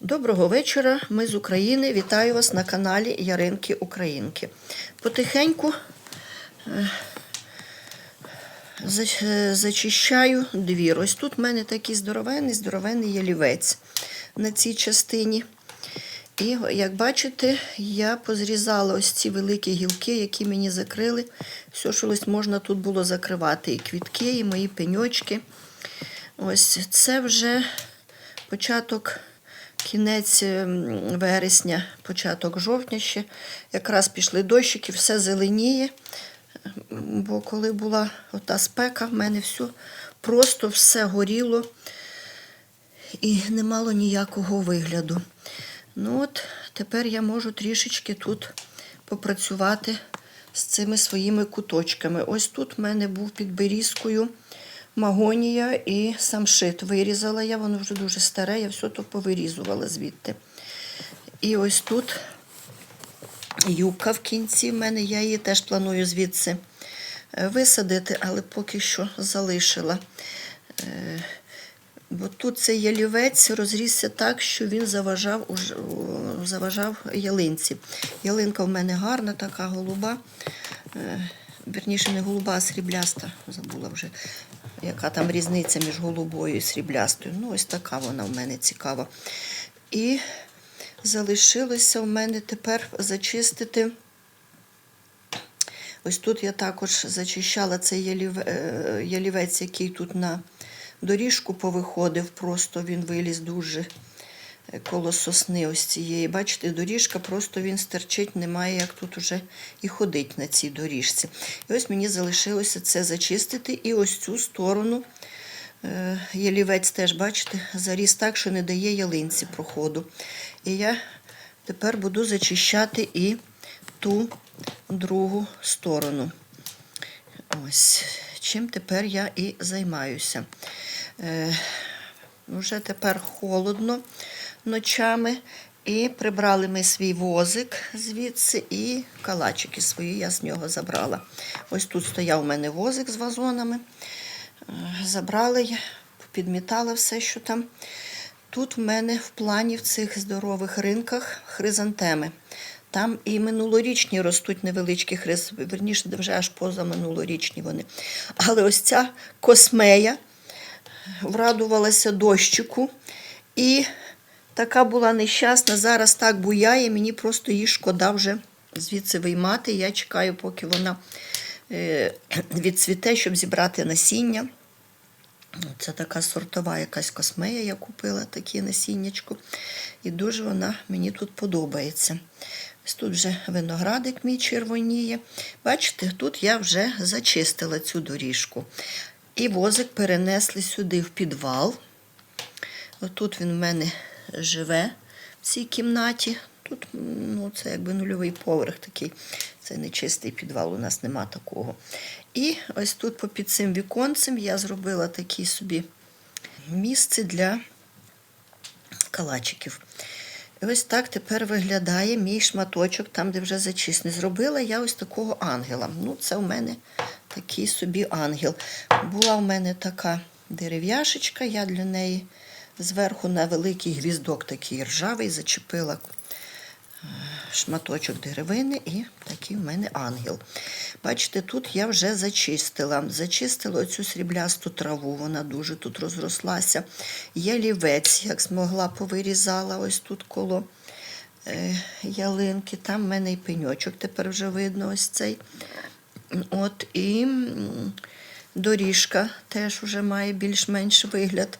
Доброго вечора. Ми з України. Вітаю вас на каналі Яринки Українки. Потихеньку е, е, зачищаю двір. Ось тут в мене такий здоровенний, здоровенний ялівець на цій частині. І як бачите, я позрізала ось ці великі гілки, які мені закрили. Все, що ось можна тут було закривати. І квітки, і мої пеньочки. Ось це вже початок, кінець ем, вересня, початок жовтня ще. Якраз пішли дощики, все зеленіє. Бо коли була ота спека, в мене все просто все горіло і не мало ніякого вигляду. Ну от тепер я можу трішечки тут попрацювати з цими своїми куточками. Ось тут в мене був під берізкою магонія і самшит. Вирізала я, воно вже дуже старе, я все то повирізувала звідти. І ось тут юбка в кінці в мене, я її теж планую звідси е, висадити, але поки що залишила. Е, Бо тут цей ялівець розрісся так, що він заважав, заважав ялинці. Ялинка в мене гарна, така голуба. Е, Вірніше, не голуба, а срібляста. Забула вже, яка там різниця між голубою і сріблястою. Ну, ось така вона в мене цікава. І залишилося в мене тепер зачистити. Ось тут я також зачищала цей е, ялівець, який тут на доріжку повиходив, просто він виліз дуже коло сосни ось цієї. Бачите, доріжка, просто він стерчить, немає як тут уже і ходить на цій доріжці. І ось мені залишилося це зачистити і ось цю сторону. е, Ялівець теж, бачите, заріс так, що не дає ялинці проходу. І я тепер буду зачищати і ту другу сторону. Ось чим тепер я і займаюся. Е, вже тепер холодно ночами. І прибрали ми свій возик звідси, і калачики свої я з нього забрала. Ось тут стояв у мене возик з вазонами. Е, Забрала я, підмітала все, що там. Тут в мене в плані в цих здорових ринках хризантеми. Там і минулорічні ростуть невеличкі хриз, верніше, вже аж позаминулорічні вони. Але ось ця космея врадувалася дощику і така була нещасна. Зараз так буяє, мені просто її шкода вже звідси виймати. Я чекаю, поки вона е, відцвіте, щоб зібрати насіння. Це така сортова якась космея, я купила такі насіннячку. І дуже вона мені тут подобається. Ось тут вже виноградик мій червоніє. Бачите, тут я вже зачистила цю доріжку. І возик перенесли сюди в підвал. Отут він в мене живе в цій кімнаті. Тут ну, це якби нульовий поверх такий. Це не чистий підвал, у нас нема такого. І ось тут попід цим віконцем я зробила такі собі місце для калачиків. І ось так тепер виглядає мій шматочок, там, де вже зачисне. Зробила я ось такого ангела. Ну, це у мене такий собі ангел. Була в мене така дерев'яшечка, я для неї зверху на великий гвіздок такий ржавий зачепила е, шматочок деревини і такий в мене ангел. Бачите, тут я вже зачистила. Зачистила оцю сріблясту траву, вона дуже тут розрослася. Ялівець, як змогла, повирізала ось тут коло е, ялинки. Там в мене і пеньочок тепер вже видно ось цей. От і доріжка теж вже має більш-менш вигляд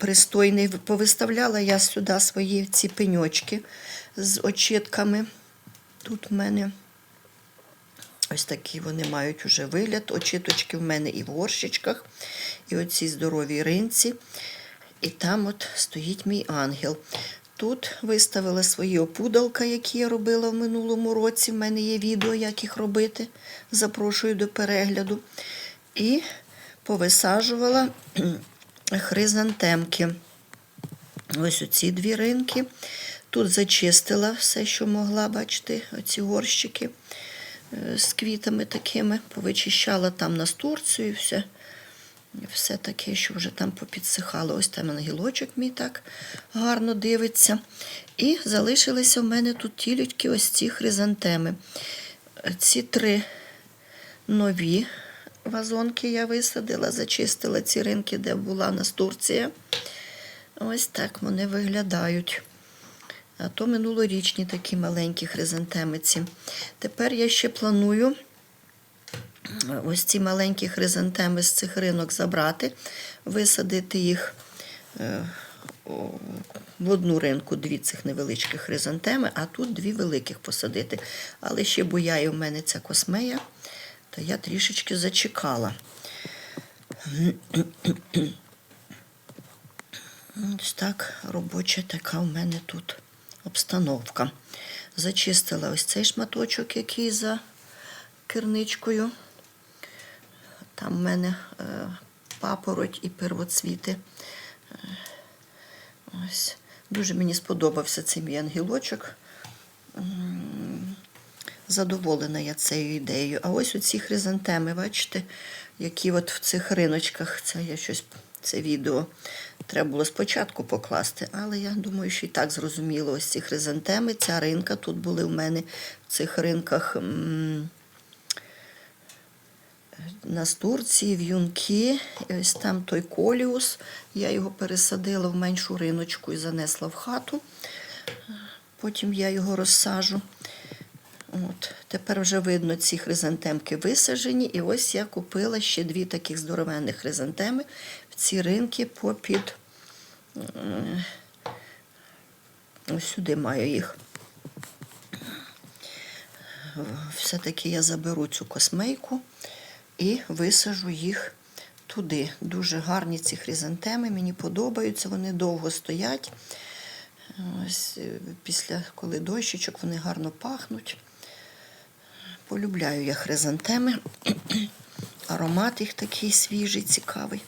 пристойний. Повиставляла я сюди свої ці пеньочки з очітками. Тут в мене ось такі вони мають уже вигляд. Очіточки в мене і в горщичках, і оці здорові ринці. І там от стоїть мій ангел. Тут виставила свої опудалка, які я робила в минулому році. В мене є відео, як їх робити. Запрошую до перегляду. І повисаджувала хризантемки. Ось оці дві ринки. Тут зачистила все, що могла, бачите, оці горщики е, з квітами такими. Повичищала там настурцію і все. Все таке, що вже там попідсихало. Ось там ангелочок мій так гарно дивиться. І залишилися в мене тут тільки ось ці хризантеми. Ці три нові вазонки я висадила, зачистила ці ринки, де була настурція. Ось так вони виглядають. А то минулорічні такі маленькі хризантемиці. Тепер я ще планую ось ці маленькі хризантеми з цих ринок забрати, висадити їх е, в одну ринку, дві цих невеличких хризантеми, а тут дві великих посадити. Але ще бояє в мене ця космея, то я трішечки зачекала. Ось так робоча така в мене тут обстановка. Зачистила ось цей шматочок, який за керничкою. Там в мене е, папороть і первоцвіти. Ось. Дуже мені сподобався цей мій ангелочок. Задоволена я цією ідеєю. А ось оці хризантеми, бачите, які от в цих риночках, це я щось, це відео треба було спочатку покласти, але я думаю, що і так зрозуміло. Ось ці хризантеми, ця ринка тут були в мене в цих ринках. м, Настурції, в'юнки, і ось там той коліус. Я його пересадила в меншу риночку і занесла в хату. Потім я його розсажу. От. Тепер вже видно, ці хризантемки висаджені. І ось я купила ще дві таких здоровенних хризантеми в ці ринки попід. Ось сюди маю їх. Все-таки я заберу цю космейку і висажу їх туди. Дуже гарні ці хризантеми, мені подобаються, вони довго стоять. Ось е, після, коли дощечок, вони гарно пахнуть. Полюбляю я хризантеми. Аромат їх такий свіжий, цікавий.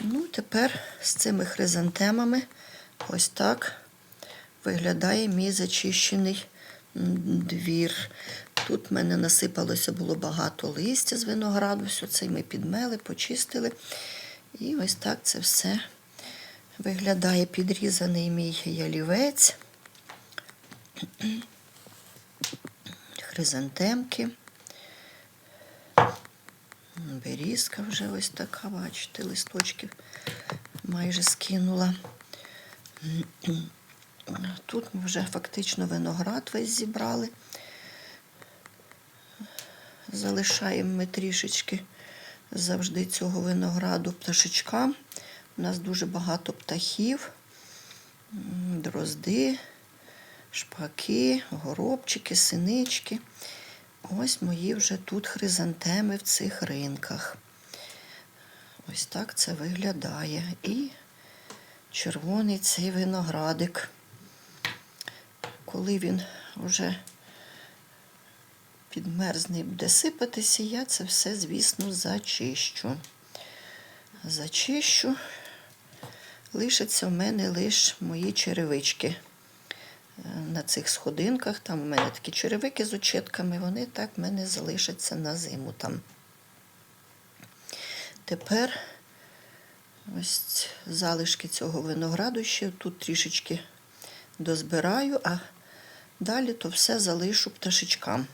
Ну, тепер з цими хризантемами ось так виглядає мій зачищений двір. Тут в мене насипалося було багато листя з винограду. Все це ми підмели, почистили. І ось так це все виглядає підрізаний мій ялівець. Хризантемки. Берізка вже ось така, бачите, листочки майже скинула. Тут ми вже фактично виноград весь зібрали. Залишаємо ми трішечки завжди цього винограду пташечкам. У нас дуже багато птахів, дрозди, шпаки, горобчики, синички. Ось мої вже тут хризантеми в цих ринках. Ось так це виглядає. І червоний цей виноградик. Коли він вже підмерзне і буде сипатися, я це все, звісно, зачищу. Зачищу. Лишаться в мене лише мої черевички на цих сходинках. Там у мене такі черевики з очетками, вони так в мене залишаться на зиму там. Тепер ось залишки цього винограду ще тут трішечки дозбираю, а далі то все залишу пташечкам.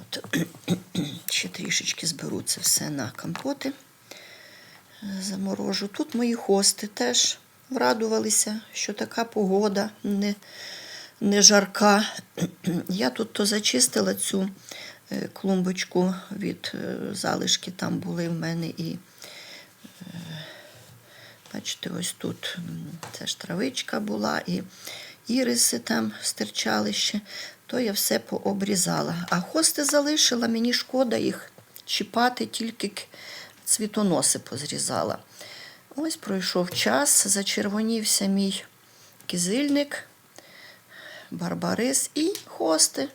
От. Ще трішечки зберу це все на компоти. Заморожу. Тут мої хости теж врадувалися, що така погода не, не жарка. Я тут то зачистила цю е, клумбочку від е, залишки, там були в мене і. е, Бачите, ось тут це ж травичка була, і іриси там стирчали ще, то я все пообрізала. А хости залишила, мені шкода їх чіпати, тільки цвітоноси позрізала. Ось пройшов час, зачервонівся мій кизильник, барбарис і хости.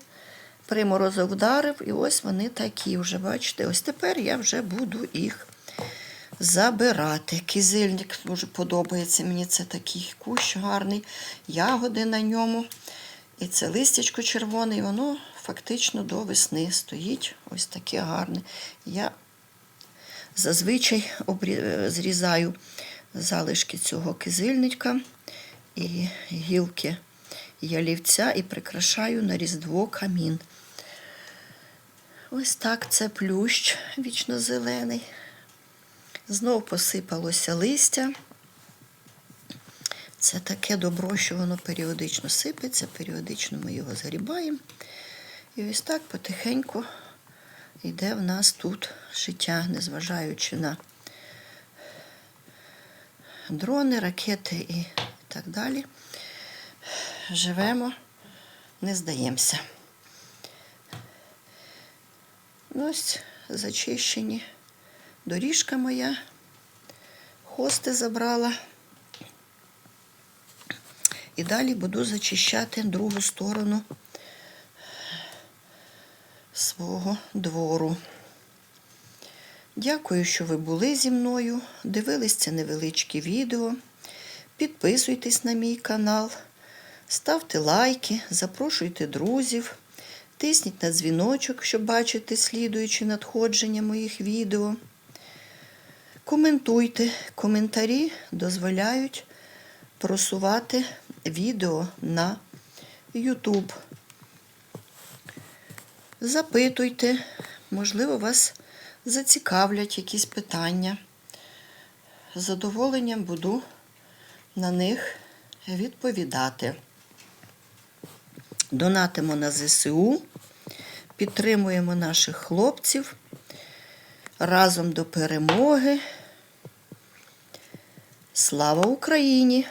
Приморозок вдарив, і ось вони такі вже, бачите, ось тепер я вже буду їх забирати. Кизильник дуже подобається мені. Це такий кущ гарний, ягоди на ньому. І це листячко червоне, і воно фактично до весни стоїть ось таке гарне. Я зазвичай зрізаю залишки цього кизильника і гілки ялівця і прикрашаю на різдво камін. Ось так це плющ вічно-зелений. Знов посипалося листя. Це таке добро, що воно періодично сипеться, періодично ми його згрібаємо. І ось так потихеньку йде в нас тут життя, незважаючи на дрони, ракети і так далі. Живемо, не здаємося. Ну, Ось зачищені доріжка моя, хости забрала. І далі буду зачищати другу сторону свого двору. Дякую, що ви були зі мною. Дивились це невеличке відео. Підписуйтесь на мій канал, ставте лайки, запрошуйте друзів, тисніть на дзвіночок, щоб бачити слідуючі надходження моїх відео. Коментуйте. Коментарі дозволяють просувати відео на YouTube. Запитуйте, можливо, вас зацікавлять якісь питання. З задоволенням буду на них відповідати. Донатимо на ЗСУ, підтримуємо наших хлопців разом до перемоги. Слава Україні!